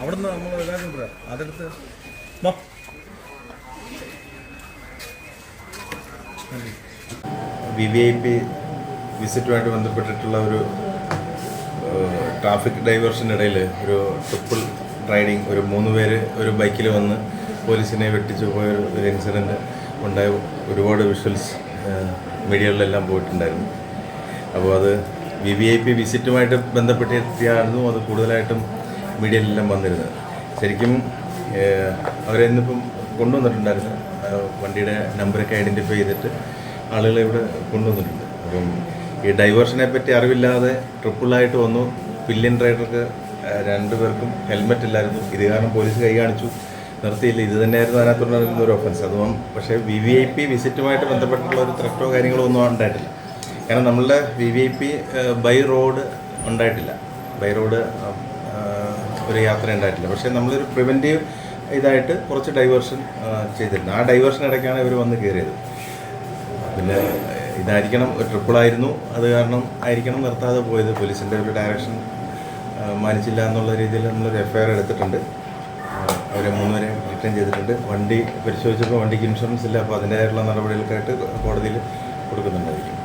അവിടുന്ന് നമ്മൾ ഇതാക്കി പറയാം അതെടുത്ത് വാ. വി ഐ പി വിസിറ്റുമായിട്ട് ബന്ധപ്പെട്ടിട്ടുള്ള ഒരു ട്രാഫിക് ഡൈവേർഷനിടയിൽ ഒരു ട്രിപ്പിൾ റൈഡിങ് ഒരു മൂന്ന് പേര് ഒരു ബൈക്കിൽ വന്ന് പോലീസിനെ വെട്ടിച്ചു പോയ ഒരു- ഇൻസിഡന്റ് ഉണ്ടായ ഒരുപാട് വിഷ്വൽസ് മീഡിയകളിലെല്ലാം പോയിട്ടുണ്ടായിരുന്നു. അപ്പോൾ അത് വി വി ഐ പി വിസിറ്റുമായിട്ട് ബന്ധപ്പെട്ടിട്ടായിരുന്നു അത് കൂടുതലായിട്ടും മീഡിയയിലെല്ലാം വന്നിരുന്നത്. ശരിക്കും അവരെ ഇന്നിപ്പം കൊണ്ടുവന്നിട്ടുണ്ടായിരുന്നു. വണ്ടിയുടെ നമ്പറൊക്കെ ഐഡന്റിഫൈ ചെയ്തിട്ട് ആളുകളെ ഇവിടെ കൊണ്ടുവന്നിട്ടുണ്ട്. അപ്പം ഈ ഡൈവേർഷനെ പറ്റി അറിവില്ലാതെ ട്രിപ്പിളായിട്ട് വന്നു. പില്യൻ റൈഡർക്ക് രണ്ടുപേർക്കും ഹെൽമെറ്റ് ഇല്ലായിരുന്നു. ഇത് കാരണം പോലീസ് കൈ കാണിച്ചു. നിർത്തിയില്ല. ഇത് തന്നെയായിരുന്നു അതിനകത്തുണ്ടായിരുന്ന ഒരു ഒഫൻസ് അതും പക്ഷേ വി വി ഐ പി വിസിറ്റുമായിട്ട് ബന്ധപ്പെട്ടുള്ള ഒരു ത്രട്ടോ കാര്യങ്ങളോ ഒന്നും ഉണ്ടായിട്ടില്ല. കാരണം നമ്മളുടെ V V I P by road ഉണ്ടായിട്ടില്ല. ബൈ റോഡ് ഒരു യാത്ര ഉണ്ടായിട്ടില്ല. പക്ഷേ നമ്മളൊരു പ്രിവെന്റീവ് ഇതായിട്ട് കുറച്ച് ഡൈവേർഷൻ ചെയ്തിരുന്നു ആ ഡൈവേർഷൻ ഇടയ്ക്കാണ് ഇവർ വന്ന് കയറിയത് പിന്നെ ഇതായിരിക്കണം ട്രിപ്പിളായിരുന്നു അത് കാരണം ആയിരിക്കണം നിർത്താതെ പോയത്. പോലീസിന്റെ ഒരു ഡയറക്ഷൻ മാനിച്ചില്ല എന്നുള്ള രീതിയിൽ നമ്മളൊരു എഫ് ഐ ആർ എടുത്തിട്ടുണ്ട്. അവരെ മൂന്നുപേരെ റിട്ടേൺ ചെയ്തിട്ടുണ്ട്. വണ്ടി പരിശോധിച്ചപ്പോൾ വണ്ടിക്ക് ഇൻഷുറൻസ് ഇല്ല. അപ്പോൾ അതിന്റെതായിട്ടുള്ള നടപടികൾക്കായിട്ട് കോടതിയിൽ കൊടുക്കുന്നുണ്ടായിരിക്കും.